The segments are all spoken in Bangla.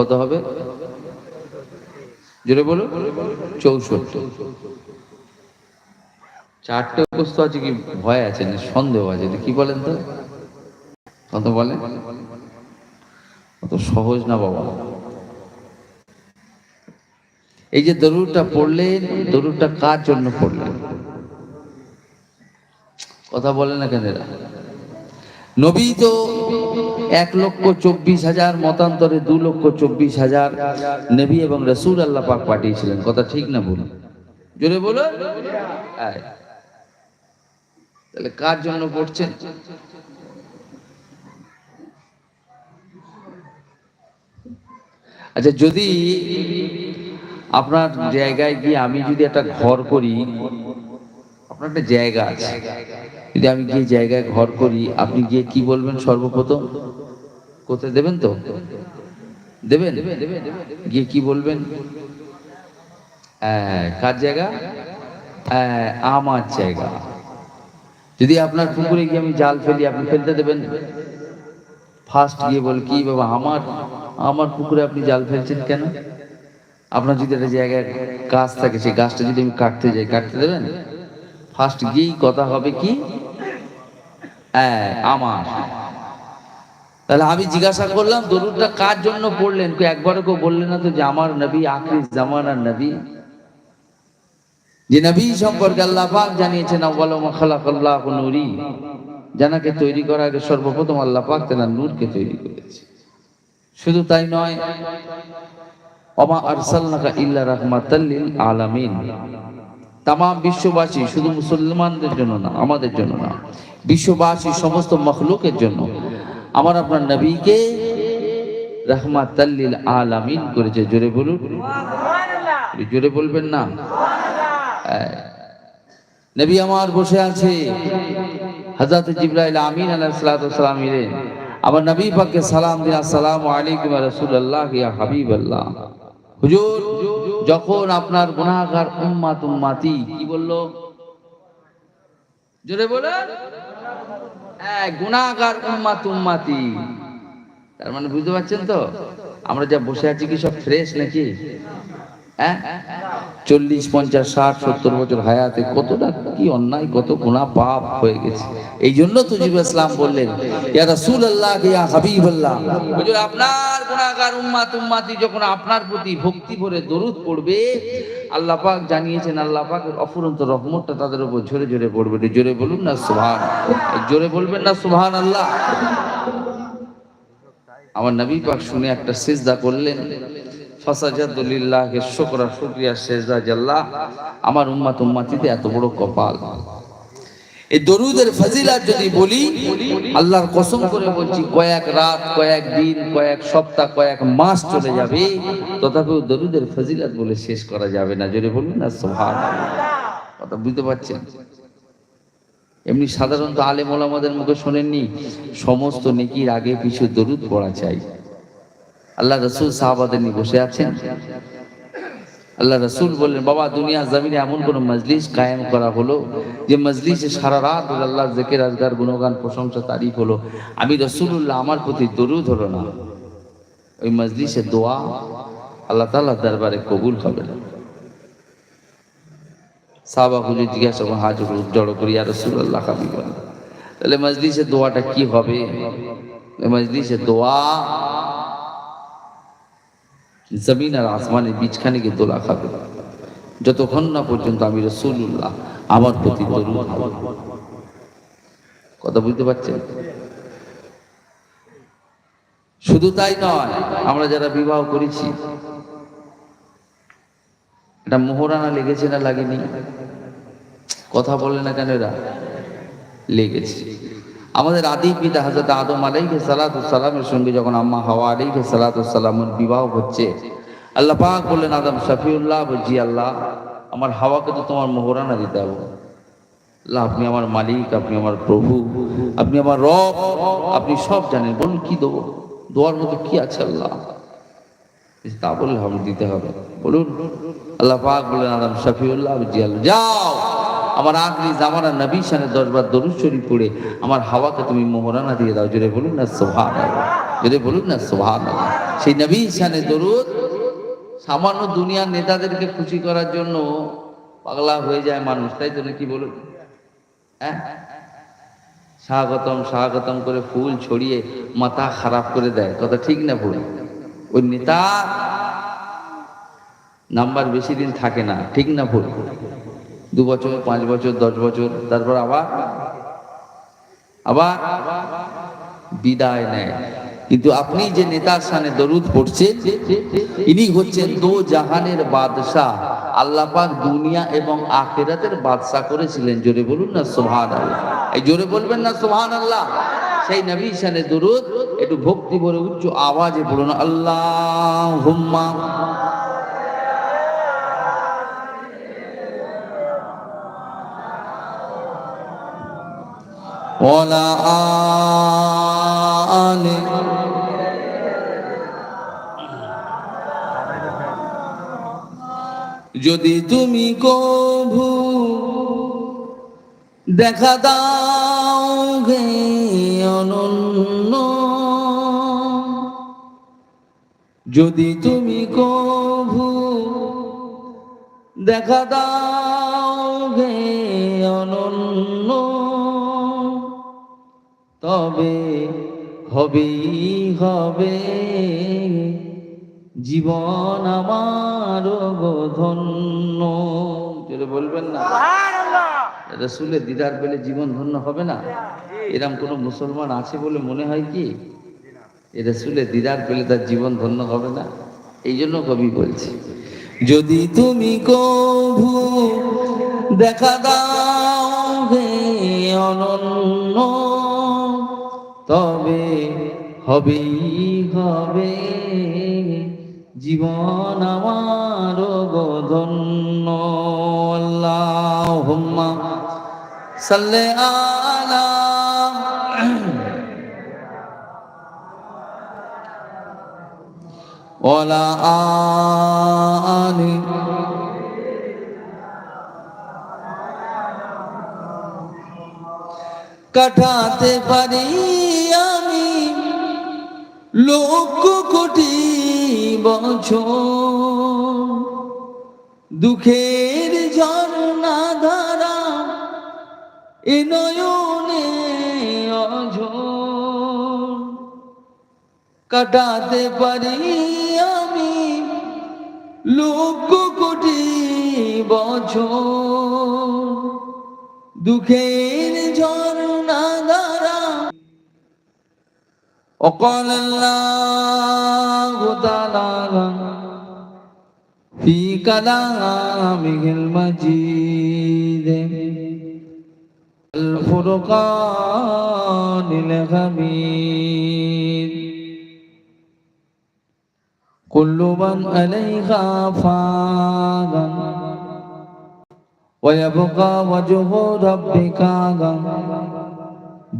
কত হবে? জোরে বলো। চৌষট্টি। চারটে অবস্থ আছে কি? ভয় আছে না? সন্দেহ আছে। কি বলেন তো? কত বলেন অত সহজ না বাবা। এই যে দরুদটা পড়লেন, দরুদটা কার জন্য পড়লেন? কথা বলে না কেন? নবী তো এক লক্ষ চব্বিশ হাজার, মতান্তরে দু লক্ষ চব্বিশ হাজার নবী এবং রসুল আল্লাহ পাক পাঠিয়েছিলেন। কথা ঠিক না বলুন জোরে বলো। তাহলে কার জন্য পড়ছেন? আচ্ছা যদি আপনার জায়গায় গিয়ে আমি যদি একটা ঘর করি, আপনার একটা জায়গা আছে। যদি আমি গিয়ে জায়গায় ঘর করি, আপনি গিয়ে কি বলবেন সর্বপ্রথম? কোথায় দেবেন তো? দেবেন? গিয়ে কি বলবেন? কার জায়গা? আমার জায়গা। যদি আপনার পুকুরে গিয়ে আমি জাল ফেলি, আপনি ফেলতে দেবেন? ফার্স্ট গিয়ে বল, কি বাবা, আমার আমার পুকুরে আপনি জাল ফেলছেন কেন? আপনার যদি একটা জায়গায় গাছ থাকে, সেই গাছটা যদি আমি কাটতে যাই, কাটতে দেবেন? ফার্স্ট গিয়েই কথা হবে কি? আমার। তাহলে আমি জিজ্ঞাসা করলাম, দরুদটা কার জন্য পড়লেন? কেউ একবারও কেউ বললেন না তো যে আমার নবী, আখরি জামানার নবী। যে নবী সম্পর্কে আল্লাহ পাক জানিয়েছেন খালাকাল্লাহু জানাকে তৈরি করার আগে সর্বপ্রথম আল্লাহ পাক তেনার নূরকে তৈরি করেছে। শুধু তাই নয় অমা আরসালনাকা ইল্লা রাহমাতাল আলামিন। তাম বিশ্ববাসী শুধু মুসলমানদের জন্য না, আমাদের জন্য না, বিশ্ববাসী, সমস্ত মখলুকের জন্য। আমার আপনার নবীকে রহমাতাল্লিল আলামিন করেছে জোরে বলুন। জোরে বলবেন না। নবী আমার বসে আছে জিবরাইল আমিন আলাইহিস সালাতু এলেন আমার নবী পাককে সালাম দিন আসসালামু আলাইকুম রাসূলুল্লাহ ইয়া হাবিবাল্লাহ। হুজুর যখন আপনার গুনাহগার উম্মাত উম্মাতি কি বলল? জোরে বলেন। হ্যাঁ গুনাহগার উম্মাত উম্মাতি। তার মানে বুঝতে পারছেন তো? আমরা যা বসে আছি কি সব ফ্রেশ নাকি? হ্যাঁ? চল্লিশ, পঞ্চাশ, ষাট, সত্তর বছর হায়াতে কতটা কি অন্যায়, কত গুণা পাপ হয়ে গেছে। এই জন্য তুজিব ইসলাম বললেন, ইয়া রাসূল আল্লাহ ইয়া হাবিব আল্লাহ আপনার গুনাহগার উম্মাত উম্মাতি যখন আপনার প্রতি ভক্তি ভরে দরুদ পড়বে আল্লাহ পাক জানিয়েছেন, আল্লাহ পাকের অফুরন্ত রহমতটা তাদের উপর ঝরে ঝরে পড়বে জোরে বলুন না সুহান জোরে বলবেন না সুহান আল্লাহ আমার নবী পাক শুনে একটা সিজদা করলেন। আমার উম্মাত উম্মাতিতে এত বড় কপাল। এই দরুদের ফজিলাত যদি বলি, আল্লাহর কসম করে বলছি, কয়েক রাত, কয়েক দিন, কয়েক সপ্তাহ, কয়েক মাস চলে যাবে, তথাপিও দরুদের ফজিলাত বলে শেষ করা যাবে না। যদি বলুন না? সোহান কথা বুঝতে পারছেন? এমনি সাধারণত আলেম ওলামাদের মুখে শোনেননি? সমস্ত নেকির আগে পিছু দরুদ পড়া চাই। আল্লাহ রসুল সাহাবাদের নিয়ে বসে আছেন। আল্লাহ রসুল বললেন, বাবা দুনিয়া জমিনে এমন কোন মজলিস কায়েম করা হলো যে মজলিসে সারা রাত আল্লাহ জেকের, আজগার, গুণগান, প্রশংসা, তারিফ হলো। আমি রসুল্লাহ আমার প্রতি দরুদ হলো না। ওই মজলিসে দোয়া আল্লাহ তাল্লাহ দরবারে কবুল হবে না। সাহাবা হুজুর জিজ্ঞাসা করুন হাজুর জড়ো করি আর রসুল্লাহ খাবি তাহলে মজলিসে দোয়াটা কি হবে? মজলিসে দোয়া জমিন আর আসমানের বীজখানে গিয়ে দোলা খাবে। যতক্ষণ না পর্যন্ত আমি রসুল্লাহ আমার প্রতি কথা বুঝতে পারছেন? শুধু তাই নয়, আমরা যারা বিবাহ করেছি, এটা মোহরানা লেগেছে না লাগেনি? কথা বলে না কেন এরা? লেগেছে। আমাদের আদি পিতা হাজরত আদম আলাইহি সালাতু সালামের সঙ্গে যখন আম্মা হাওয়া আলাইহি সালাতু সালামের বিবাহ হচ্ছে, আল্লাহ পাক বললেন, আদম শফিউল্লাহ, বলছি, আল্লাহ, আমার হাওয়াকে তো তোমার মোহরানা দিতে হবে। আল্লাহ, আপনি আমার মালিক, আপনি আমার প্রভু, আপনি আমার রব, আপনি সব জানেন বলুন কি দেবো দোয়ার মধ্যে কি আছে আল্লাহ? তা বললে হবে দিতে হবে। বলুন। আল্লাহ পাক বললেন, আদম শফিউল্লাহ জি আল্লাহ, যাও। আমার আখরি জামানা নবী শানের দশবার দরুদ শরীফ পড়ে, আমার হাওয়াকে তুমি মোহরানা দিয়ে দাও। জোরে বলুন না সোহান জোরে বলুন না সোহান সেই নবী শানে দরুদ সামান্য দুনিয়ার নেতাদেরকে খুশি করার জন্য পাগলা হয়ে যায় মানুষ, তাই তো নাকি বলুন? হ্যাঁ? স্বাগতম স্বাগতম করে ফুল ছড়িয়ে মাথা খারাপ করে দেয়। কথা ঠিক না ভুল? ওই নেতা নাম্বার বেশি দিন থাকে না, ঠিক না ভুল? দু বছর, পাঁচ বছর, দশ বছর, তারপর আবার আবার বিদায় নেয়। কিন্তু আপনি যে নেতার সামনে দরুদ পড়ছেন, ইনি হচ্ছেন দো জাহানের বাদশাহ। আল্লাহ পাক দুনিয়া এবং আখেরাতের বাদশাহ করেছিলেন, জোরে বলুন না সোহান আল্লাহ এই জোরে বলবেন না সোহান আল্লাহ সেই নবী সানে দরুদ, একটু ভক্তি ভরে উচ্চ আওয়াজে বলুন আল্লাহ হুম্মা ওয়ালা আলে। যদি তুমি কভু দেখা দাও গে অনন্য। যদি তুমি কভু দেখা দাও গে তবে হবেই হবে। জীবন আমার ধন্য বলবেন না। রসুলের দিদার পেলে জীবন ধন্য হবে না? এরম কোনো মুসলমান আছে বলে মনে হয় কি? এ রসুলের দিদার পেলে তার জীবন ধন্য হবে না? এই জন্য কবি বলছি যদি তুমি কভু দেখা দাও হে অনন্য তবে হবেই হবে। জীবন আমার ধন্য আল্লাহুম্মা সাল্লি আলা আলি কাটাতে পারি আমি। লক্ষ কোটি বছর দুঃখের ঝর্ণা ধারা এ নয়নে অঝোর। কাটাতে পারি আমি। লক্ষ কোটি বছর দুঃখের ঝর্ণা দ্বারা وقال الله تعالى في كلامه المجيد الفرقان الحميد كل من عليها فان ويبقى وجه ربك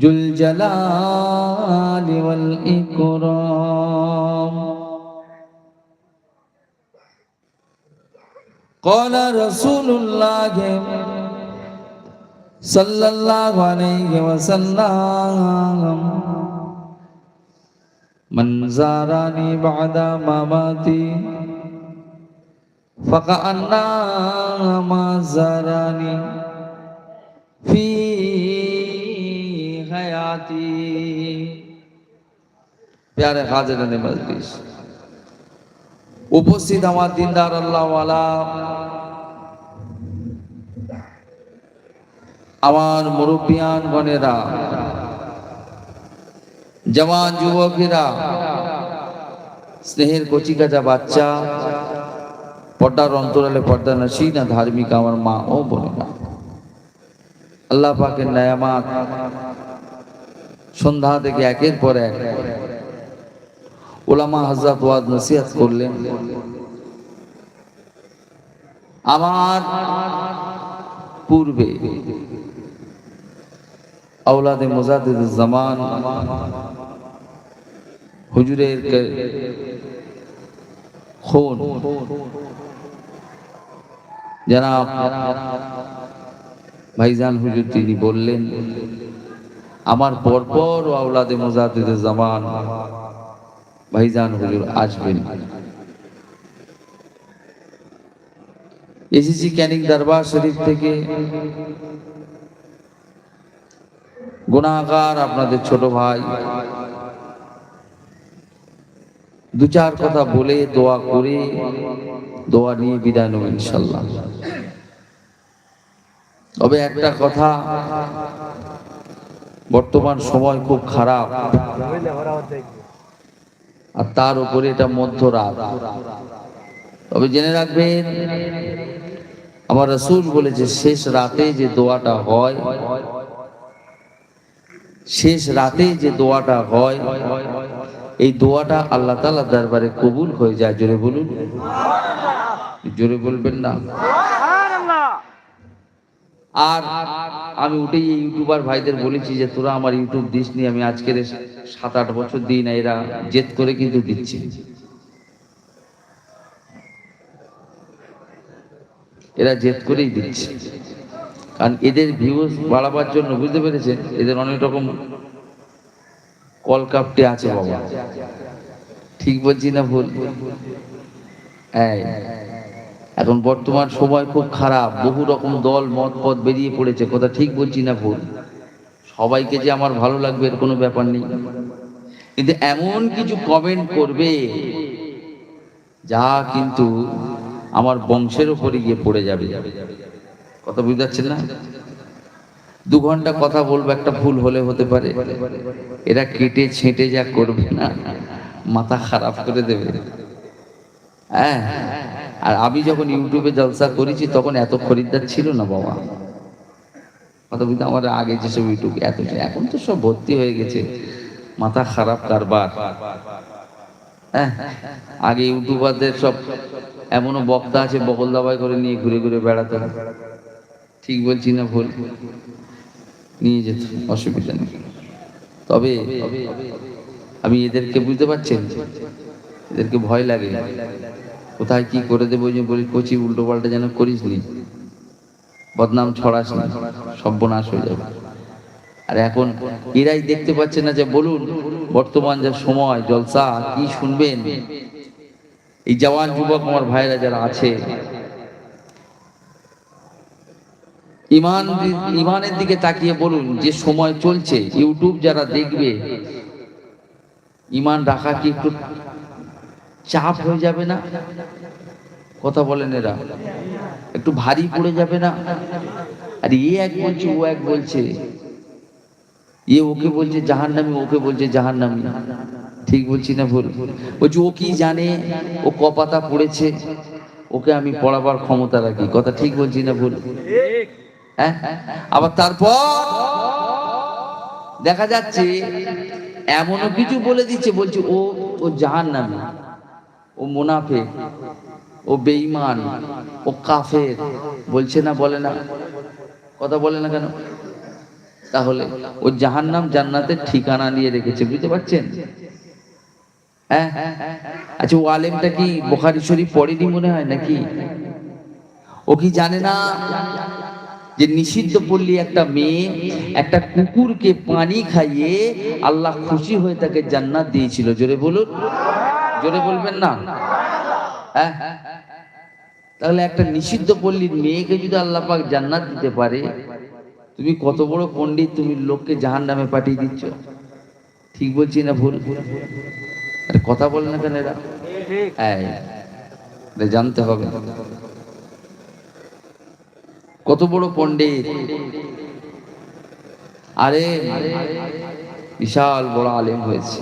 ذو الجلال والإكرام. قال رسول الله صلى الله عليه وسلم من زارني بعد مماتي فكأنما زارني في حياتي প্যারে হাজরানে মজলিস উপস্থিত আমার দিনদার আল্লাহওয়ালা আমার মুরব্বিয়ান গণেরা জওয়ান যুবকেরা স্নেহের কচিকাচা বাচ্চা পর্দার অন্তরালে পর্দা নাসি না ধার্মিক আমার মা ও বোনেরা। আল্লাহ পাকের নায়ামাত সন্ধ্যা থেকে একের পর এক ওলামা হাজরাত ওয়াজ নসিহাত করলেন, আমার পূর্বে আওলাদে মোজাদ্দিদ জামান হুজুরের খুন জনাব, ভাইজান হুজুর তিনি বললেন, আমার পরপর আওলাদে মোজাদ্দিদ জামান, ভাইজান হুজুর আসবেন। এসেছি ক্যানিং দরবার শরীফ থেকে গুণাগার আপনাদের ছোট ভাই দু চার কথা বলে দোয়া করে, দোয়া নিয়ে বিদায় নেব ইনশাল্লাহ। তবে একটা কথা, বর্তমান সময় খুব খারাপ। আর তার উপরে এটা মধ্যরাত। তবে জেনে রাখবেন, আমার রসুল বলেছে, শেষ রাতে যে দোয়াটা হয়, শেষ রাতে যে দোয়াটা হয় এই দোয়াটা আল্লাহ তালা দরবারে কবুল হয়ে যায়, জোরে বলুন। জোরে বলবেন না। আর আমি উঠেই ইউটিউবার ভাইদের বলেছি যে, তোরা আমার ইউটিউব দিস নি, আমি আজকের সাত আট বছর দিই না, এরা জেদ করে কিন্তু দিচ্ছে। এরা জেদ করেই দিচ্ছে। কারণ এদের ভিউজ বাড়াবার জন্য, বুঝতে পেরেছেন? এদের অনেক রকম কলকাপটে আছে বাবা। ঠিক বলছি না ভুল? এখন বর্তমান সময় খুব খারাপ। বহু রকম দল মত পথ বেরিয়ে পড়েছে। কথা ঠিক বলছি না ভুল? সবাইকে যে আমার ভালো লাগবে এর কোনো ব্যাপার নেই। কিন্তু এমন কিছু কমেন্ট করবে যা কিন্তু আমার বংশের উপরে গিয়ে পড়ে যাবে। কথা বুঝতে পারছেন না? দু ঘণ্টা কথা বলব, একটা ভুল হলে হতে পারে। এরা কেটে ছেঁটে যা করবে না, মাথা খারাপ করে দেবে। হ্যাঁ আর আমি যখন ইউটিউবে জলসা করেছি, তখন এত খরিদ্দার ছিল না বাবা। কথা আমার আগে যেসব ইউটিউব, এত এখন তো সব ভর্তি হয়ে গেছে। মাথা খারাপ কারবার। হ্যাঁ আগে ইউটিউবারদের সব এমনও বক্তা আছে বকল দাবাই করে নিয়ে ঘুরে ঘুরে বেড়াতো ঠিক বলছি না ভুল? নিয়ে যেত, অসুবিধা নেই। তবে আমি এদেরকে বুঝতে পারছেন এদেরকে ভয় লাগে কোথায় কি করে দেবো যে বলি, কচি, উল্টো পাল্টা যেন করিস নি। বদনাম ছড়াস না। সর্বনাশ হয়ে যাবে। আর এখন এরাই দেখতে পাচ্ছে না যে, বলুন, বর্তমান যে সময়, জলসা, কি শুনবেন? এই জওয়ান যুবক আমার ভাইরা যারা আছে ইমান ইমানের দিকে তাকিয়ে বলুন যে সময় চলছে। ইউটিউব যারা দেখবে, ইমান রাখা কি একটু চাপ হয়ে যাবে না? কথা বলেন এরা। একটু ভারী পড়ে যাবে না? আর এ এক বলছে, ও এক বলছে। এ ওকে বলছে জাহান নামি ওকে বলছে জাহান নামি ঠিক বলছি না ভুল? বলছি, ও কি জানে? ও কপাতা পড়েছে? ওকে আমি পড়াবার ক্ষমতা রাখি। কথা ঠিক বলছি না ভুল? হ্যাঁ? আবার তারপর দেখা যাচ্ছে এমনও কিছু বলে দিচ্ছে, বলছে, ও ও জাহান নামে ও মুনাফে, ও বেঈমান, ও কাফের, বলছে না, বলে না, কথা বলে না কেন? তাহলে ও জাহান্নাম জান্নাতের ঠিকানা নিয়ে রেখেছে, বুঝতে পারছেন? হ্যাঁ? আচ্ছা ও আলেমটা কি বোখারি শরীফ পড়েনি মনে হয় নাকি? ও কি জানে না? যে নিষিদ্ধ পল্লী একটা মেয়ে একটা কুকুরকে পানি খাইয়ে আল্লাহ খুশি হয়ে তাকে জান্নাত দিয়েছিল। জোরে বলুন। জোরে বলবেন না? হ্যাঁ? তাহলে একটা নিষিদ্ধ পল্লীর মেয়েকে যদি আল্লাহ পাক জান্নাত দিতে পারে তুমি কত বড় পণ্ডিত তুমি লোককে জাহান নামে পাঠিয়ে দিচ্ছ। ঠিক বলছি না ভুল? আরে কথা বলে না কেন এরা? এটা জানতে হবে। কত বড় পণ্ডিত। আরে, বিশাল বড় আলেম হয়েছে।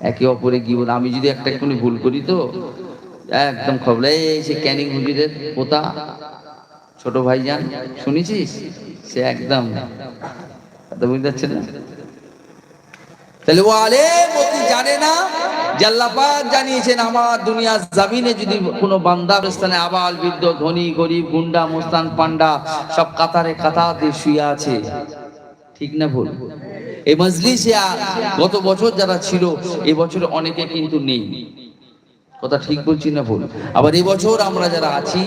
একে অপরে বলে? আমি যদি একটা একটু ভুল করি তো? একদম খবর। এই সে ক্যানিং হুজুরের পোতা, ছোট ভাইজান, শুনেছিস? সে একদম। বুঝতে পারছেন না? তাহলে ও আলেম কি জানে না? যে আল্লাহ পাক জানিয়েছেন, আমার দুনিয়ার জামিনে যদি কোনো বান্দার স্থানে আবাল, বৃদ্ধ, ধনী, গরিব, গুন্ডা মুস্তান পান্ডা, সব কাতারে কাতারে শুয়ে আছে। ঠিক না ভুল? এই মজলিসে গত বছর যারা ছিল, এই বছর অনেকে কিন্তু নেই। কথা ঠিক বলছি না ভুল? আবার এই বছর আমরা যারা আছি,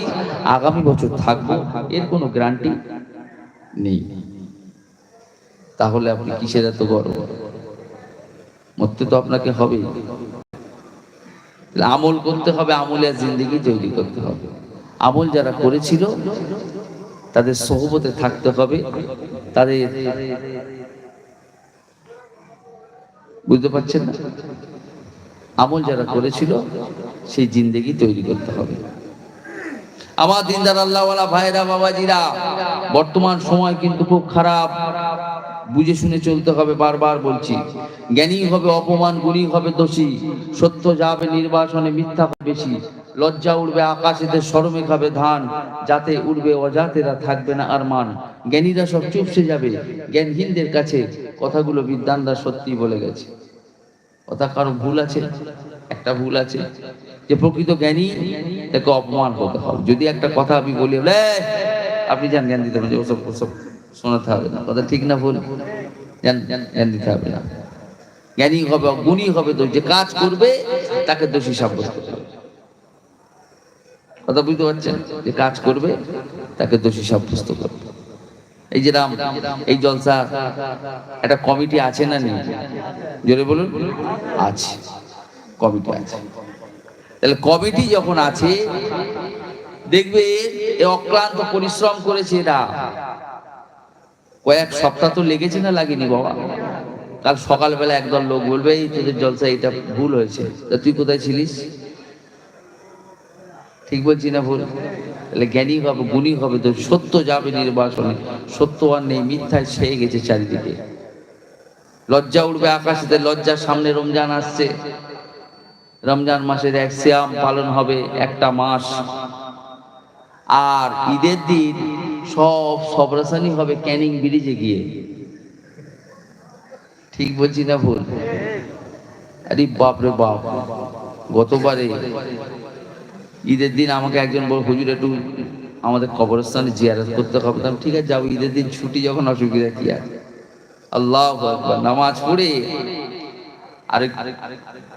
আগামী বছর থাকব, এর কোনো গ্যারান্টি নেই। তাহলে আপনি কিসের এত গর্ব? মরতে তো আপনাকে হবে আমল করতে হবে আমলের জিন্দিগি তৈরি করতে হবে। আমল যারা করেছিল, তাদের সহবতে থাকতে হবে। তাদের বুঝতে পারছেন না? আমল যারা করেছিল, সেই জিন্দেগি তৈরি করতে হবে। আমার দিনদার আল্লাহওয়ালা ভাইরা, বাবাজিরা, বর্তমান সময় কিন্তু খুব খারাপ। বুঝে শুনে চলতে হবে বারবার বলছি। জ্ঞানী হবে অপমান, গুণী হবে দোষী। সত্য যাবে, নির্বাসনে মিথ্যা বেশি। লজ্জা উঠবে আকাশেতে সরমে খাবে ধান, যাতে উঠবে অজাতেরা থাকবে না আর মান জ্ঞানীরা সব চুপসে যাবে। জ্ঞানহীনদের কাছে কথাগুলো বিদ্যানরা সত্যি বলে গেছে। কথা কারও ভুল আছে? একটা ভুল আছে। যে প্রকৃত জ্ঞানী, তাকে অপমান করতে হবে। যদি একটা কথা আমি বলি আপনি যান জ্ঞান দিতে হবে। ওসব ওসব। শোনাতে হবে না। কথা ঠিক না ভুল? জ্ঞান দিতে হবে না। জ্ঞানী হবে, গুণী হবে তো যে কাজ করবে, তাকে দোষী সাব্যস্ত করতে হবে কথা বুঝতে পারছেন? যে কাজ করবে, তাকে দোষী সাব্যস্ত করবে। এই যে রাম, এই জলসা, একটা কমিটি আছে না নেই? জোরে বলুন। আছে। কমিটি আছে। তাহলে কমিটি যখন আছে, দেখবে অক্লান্ত পরিশ্রম করেছে এরা। কয়েক সপ্তাহ তো লেগেছে না লাগেনি বাবা? কাল সকালবেলা একদল লোক বলবে, এই তোদের জলসা এটা ভুল হয়েছে। তা তুই কোথায় ছিলিস? ঠিক বলছি না ভুল? তাহলে জ্ঞানী হবে, গুণী হবে তো সত্য যাবে নির্বাসনে। সত্য আর নেই, মিথ্যায় ছেয়ে গেছে চারিদিকে। লজ্জা উঠবে আকাশেতে লজ্জার সামনে রমজান আসছে। রমজান মাসের এক শ্যাম পালন হবে একটা মাস। আর ঈদের দিন সব সবরাসানি হবে, ক্যানিং ব্রিজে গিয়ে। ঠিক বলছি না ভুল? আরে বাপ রে বাপ, গতবারে ঈদের দিন আমাকে একজন বল হুজুর, একটু আমাদের কবরস্থানে জিয়ারত করতে হবে। ঠিক আছে যাব ঈদের দিন ছুটি, যখন অসুবিধা কি আছে? আল্লাহ নামাজ পড়ে। আর,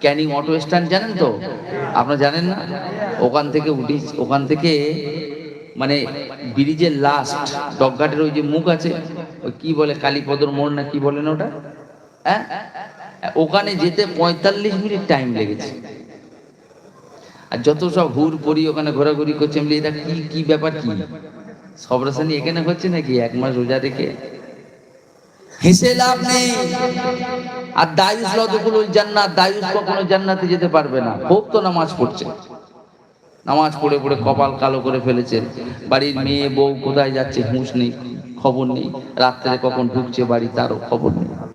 ক্যানিং অটো স্ট্যান্ড জানেন তো? আপনারা জানেন না? ওখান থেকে উঠি, ওখান থেকে মানে ব্রিজের লাস্ট ডগঘাটের ওই যে মুখ আছে, ওই কি বলে কালীপদর মোড় না কি বলেন ওটা? হ্যাঁ? ওখানে যেতে পঁয়তাল্লিশ মিনিট টাইম লেগেছে। আর যত সব হুর পরি ওখানে ঘোরাঘুরি করছে, আমি এটা কি কি ব্যাপার কি? সব রাসানি এখানে হচ্ছে নাকি? এক মাস রোজা রেখে? হেসে লাভ নেই। আর দায়ুস লতগুলো জান্নাত, দায়ুস কখনো জান্নাতে যেতে পারবে না। খুব তো নামাজ পড়ছে। নামাজ পড়ে পড়ে কপাল কালো করে ফেলেছেন বাড়ির মেয়ে বউ কোথায় যাচ্ছে? হুঁশ নেই, খবর নেই। রাত্রে কখন ঢুকছে বাড়ি, তারও খবর নেই।